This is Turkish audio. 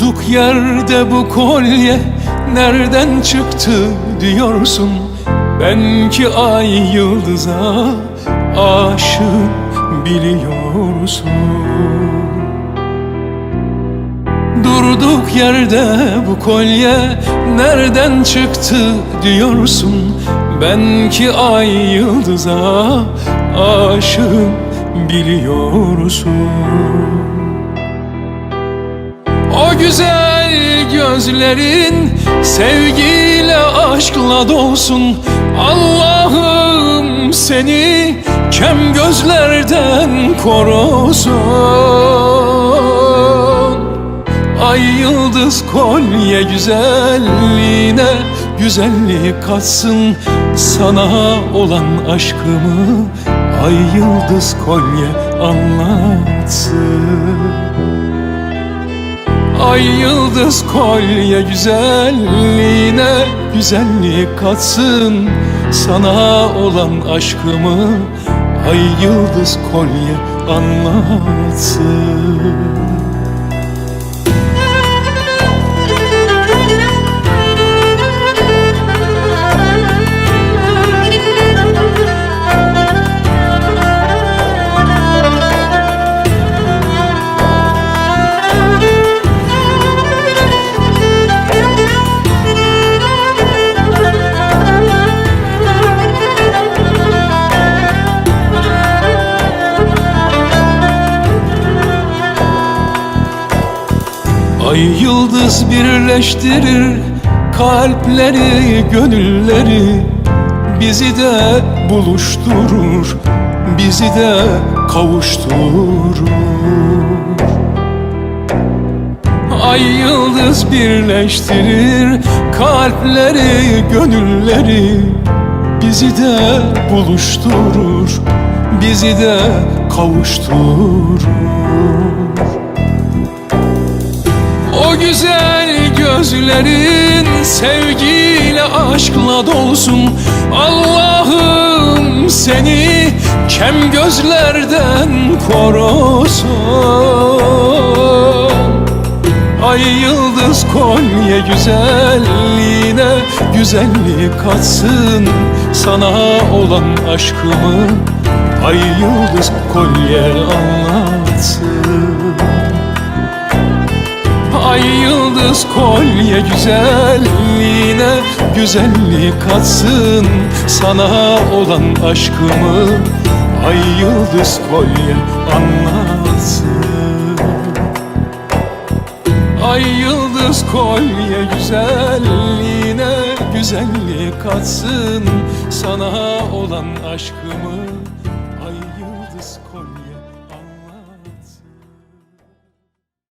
Durduk yerde bu kolye nereden çıktı diyorsun? Ben ki ay yıldıza aşığım biliyorsun. Durduk yerde bu kolye nereden çıktı diyorsun? Ben ki ay yıldıza aşığım biliyorsun güzel gözlerin sevgiyle aşkla dolsun. Allah'ım seni kem gözlerden korusun. Ay yıldız kolye güzelliğine güzellik katsın. Sana olan aşkımı ay yıldız kolye anlatsın Ay yıldız kolye güzelliğine güzellik katsın. Sana olan aşkımı ay yıldız kolye anlatsın Ay yıldız birleştirir kalpleri, gönülleri. Bizi de buluşturur, bizi de kavuşturur. Ay yıldız birleştirir kalpleri, gönülleri. Bizi de buluşturur, bizi de kavuşturur güzel gözlerin sevgiyle aşkla dolsun. Allah'ım seni kem gözlerden korusun. Ay yıldız kolye güzelliğine güzellik katsın. Sana olan aşkımı ay yıldız kolye anlatsın Ay yıldız kolye güzelliğine güzellik katsın Sana olan aşkımı. Ay yıldız kolye anlatsın. Ay yıldız kolye güzelliğine güzellik katsın Sana olan aşkımı. Ay yıldız kolye